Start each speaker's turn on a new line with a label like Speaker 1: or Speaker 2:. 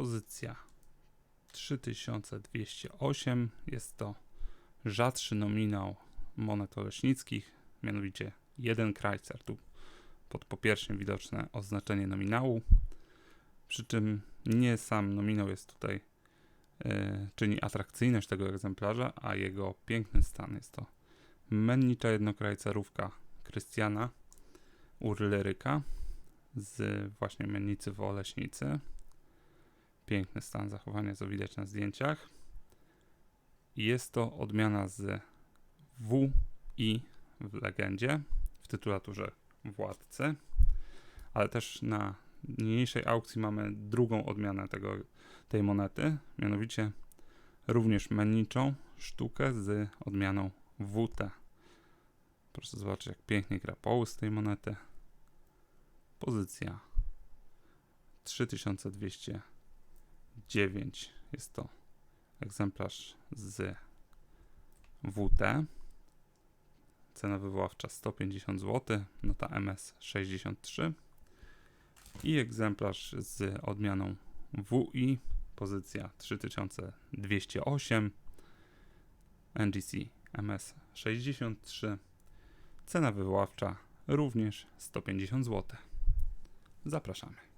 Speaker 1: Pozycja 3208 jest to rzadszy nominał monet oleśnickich, mianowicie jeden Kreutzer. Tu pod popiersią widoczne oznaczenie nominału, przy czym nie sam nominał jest tutaj e, czyni atrakcyjność tego egzemplarza, a jego piękny stan jest to mennicza jednokrajcerówka Krystiana Urleryka z właśnie mennicy w Oleśnicy. Piękny stan zachowania, co widać na zdjęciach. I Jest to odmiana z WI w legendzie, w tytulaturze Władcy, ale też na niniejszej aukcji mamy drugą odmianę tego, tej monety, mianowicie również menniczą sztukę z odmianą WT. Proszę zobaczyć, jak pięknie gra połys tej monety. Pozycja 3209 jest to egzemplarz z WT. Cena wywoławcza 150 zł, nota MS 63 i egzemplarz z odmianą WI, pozycja 3208, NGC MS 63, cena wywoławcza również 150 zł. Zapraszamy.